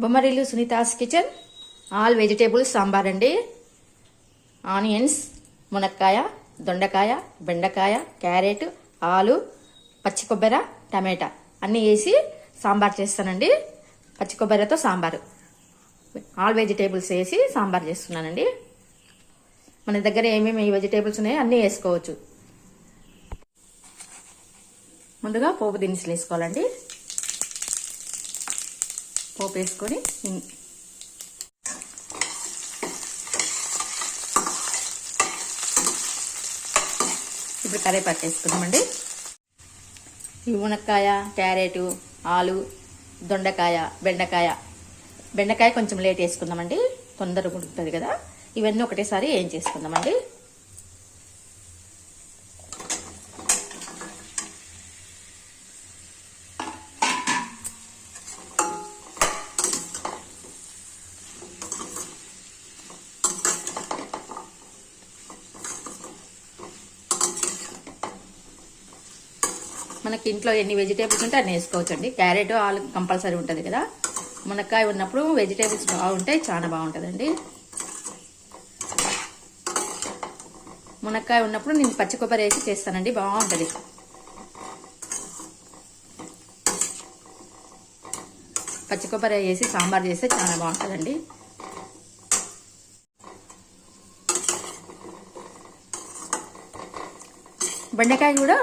Bommarillu Sunitha's kitchen. All vegetables sambar అండి. Onions మునక్కాయ దొండకాయ బెండకాయ క్యారెట్ ఆలు పచ్చి కొబ్బరి టమాటా అన్నీ వేసి సాంబార్ చేస్తానండి. పచ్చి కొబ్బరితో సాంబారు. ఆల్ వెజిటేబుల్స్ వేసి సాంబార్ చేస్తున్నానండి. మన దగ్గర ఏమేమి వెజిటేబుల్స్ ఉన్నాయో అన్నీ వేసుకోవచ్చు. ముందుగా పోపు దినుసులు వేసుకోవాలండి. పోపు వేసుకొని ఇప్పుడు కరేపాకు వేసుకుందామండి. ఈ మునక్కాయ క్యారెట్ ఆలు దొండకాయ బెండకాయ. బెండకాయ కొంచెం లేట్ వేసుకుందామండి. తొందరగా ఉడుకుతుంది కదా. ఇవన్నీ ఒకటేసారి ఏం చేసుకుందామండి. మనకి ఇంట్లో ఎన్ని వెజిటేబుల్స్ ఉంటే అన్ని వేసుకోవచ్చండి. క్యారెట్ ఆలు కంపల్సరీ ఉంటుంది కదా. మునక్కాయ ఉన్నప్పుడు వెజిటేబుల్స్ బాగుంటాయి చాలా బాగుంటుందండి. మునక్కాయ ఉన్నప్పుడు నేను పచ్చి కొబ్బరి వేసి చేస్తానండి బాగుంటుంది. పచ్చి కొబ్బరి వేసి సాంబార్ చేస్తే చాలా బాగుంటుందండి. బెండకాయ కూడా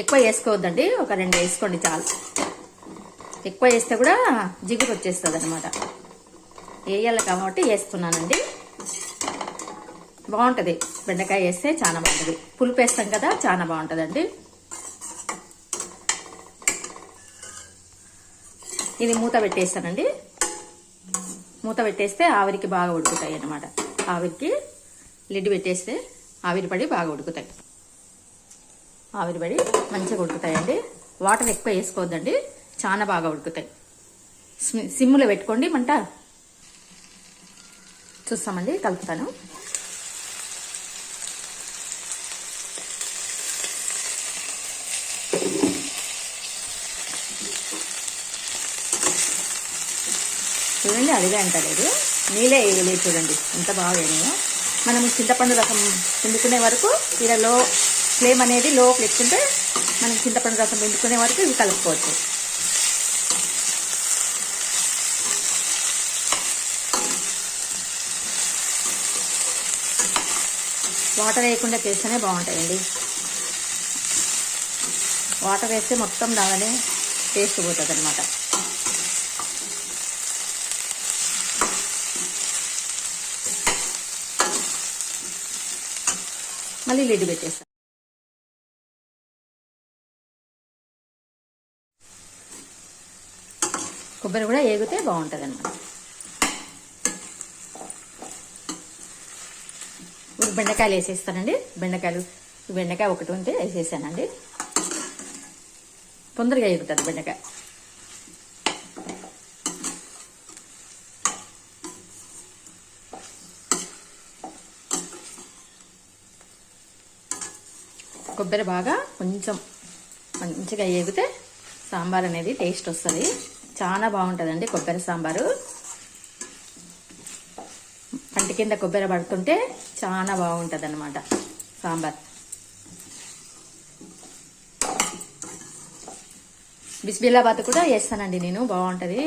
ఎక్కువ వేసుకోవద్దండి. ఒక రెండు వేసుకోండి చాలు. ఎక్కువ వేస్తే కూడా జిగురు వచ్చేస్తుంది అనమాట వేయాలి కాబట్టి వేస్తున్నానండి. బాగుంటుంది. బెండకాయ వేస్తే చాలా బాగుంటుంది. పులుపు వేస్తాం కదా చాలా బాగుంటుందండి. ఇది మూత పెట్టేస్తానండి. మూత పెట్టేస్తే ఆవిరికి బాగా ఉడుకుతాయి అన్నమాట ఆవిరికి లిడ్ పెట్టేస్తే ఆవిరి పడి బాగా ఉడుకుతాయి. ఆవిరి పడి మంచిగా ఉడుకుతాయండి. వాటర్ ఎక్కువ వేసుకోవద్దండి. చాలా బాగా ఉడుకుతాయి. సిమ్- సిమ్లో పెట్టుకోండి. మంట చూస్తామండి. కలుపుతాను. చూడండి అదిగా అంటలేదు నీళ్ళే వేయలేదు చూడండి. ఎంత బాగా వేయను మనం చింతపండు రసం పిండుకునే వరకు ఇలా లో ఫ్లేమ్ అనేది లో పెట్టుకుంటే మనం చింతపండు రసం పిండుకునే వరకు ఇవి కలుపుకోవచ్చు. వాటర్ వేయకుండా చేస్తేనే బాగుంటాయండి. వాటర్ వేస్తే మొత్తం దాగానే టేస్ట్ పోతుంది అనమాట మళ్ళీ లిడ్ పెట్టేస్తాం. కొబ్బరి కూడా ఏగితే బాగుంటుంది అన్నమాట ఇప్పుడు బెండకాయలు వేసేస్తానండి. బెండకాయలు బెండకాయ ఒకటి ఉంటే వేసేసానండి. తొందరగా ఎగుతుంది బెండకాయ. కొబ్బరి బాగా కొంచెం మంచిగా ఏగితే సాంబార్ అనేది టేస్ట్ వస్తుంది. చాలా బాగుంటుందండి కొబ్బరి సాంబారు. పంట కింద కొబ్బరి పడుతుంటే చాలా బాగుంటుంది అనమాట సాంబార్ బిస్బిల్లాబాత్ కూడా వేస్తానండి నేను బాగుంటుంది.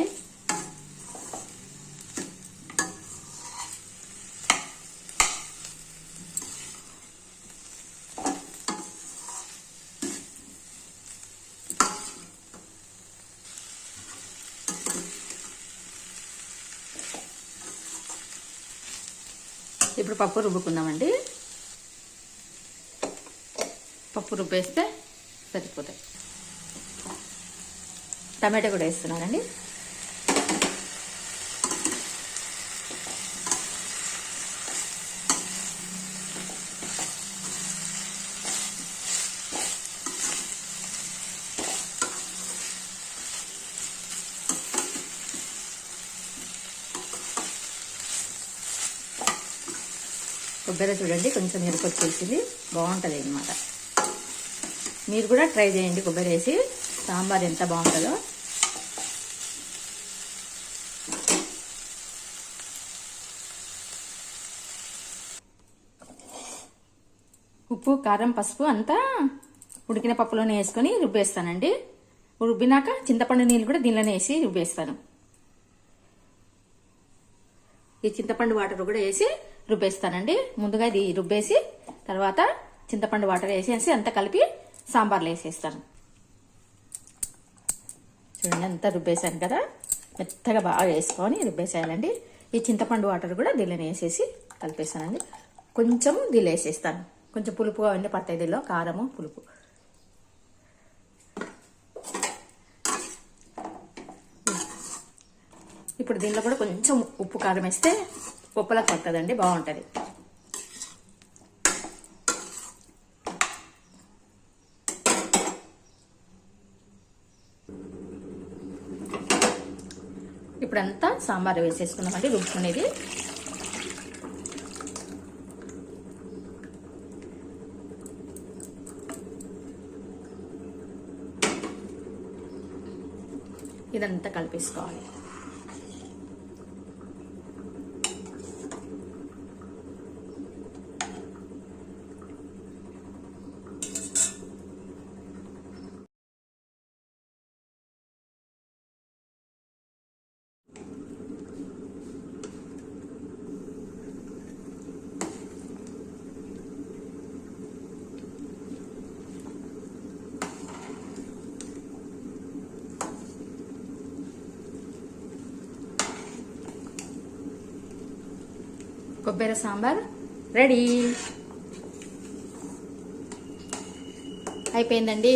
ఇప్పుడు పప్పు రుబ్బుకుందామండి. పప్పు రుబ్బేస్తే సరిపోతాయి. టమాటా కూడా వేస్తున్నానండి. కొబ్బరి చూడండి కొంచెం ఎరుకొచ్చేసింది బాగుంటుంది అనమాట మీరు కూడా ట్రై చేయండి కొబ్బరి వేసి. సాంబార్ ఎంత బాగుంటుందో. ఉప్పు కారం పసుపు అంతా ఉడికిన పప్పులోనే వేసుకొని రుబ్బేస్తానండి. రుబ్బినాక చింతపండు నీళ్ళు కూడా దీనిలోనే వేసి రుబ్బేస్తాను. ఈ చింతపండు వాటర్ కూడా వేసి రుబ్బేస్తానండి. ముందుగా ఇది రుబ్బేసి తర్వాత చింతపండు వాటర్ వేసేసి అంతా కలిపి సాంబార్లో వేసేస్తాను. చూడండి అంతా రుబ్బేసాను కదా. మెత్తగా బాగా వేసుకొని రుబ్బేసేయాలండి. ఈ చింతపండు వాటర్ కూడా దీనిలో వేసేసి కలిపేస్తానండి. కొంచెం దీనిలో వేసేస్తాను. కొంచెం పులుపుగా ఉండి పడతాయి దీనిలో కారము పులుపు. ఇప్పుడు దీనిలో కూడా కొంచెం ఉప్పు కారం వేస్తే ఉప్పులకు పడుతుందండి బాగుంటుంది. ఇప్పుడంతా సాంబార్ వేసేసుకున్నామండి రుబ్బుకునేది. ఇదంతా కలిపేసుకోవాలి. కొబ్బరి సాంబార్ రెడీ. అయిపోయిందండి.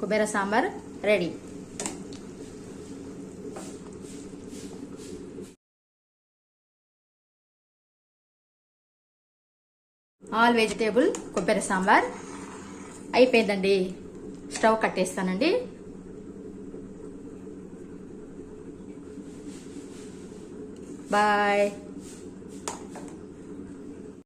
కొబ్బరి సాంబార్ రెడీ. ఆల్ వెజిటేబుల్ కొబ్బరి సాంబార్ అయిపోయిందండి. స్టవ్ కట్టేస్తానండి. బాయ్.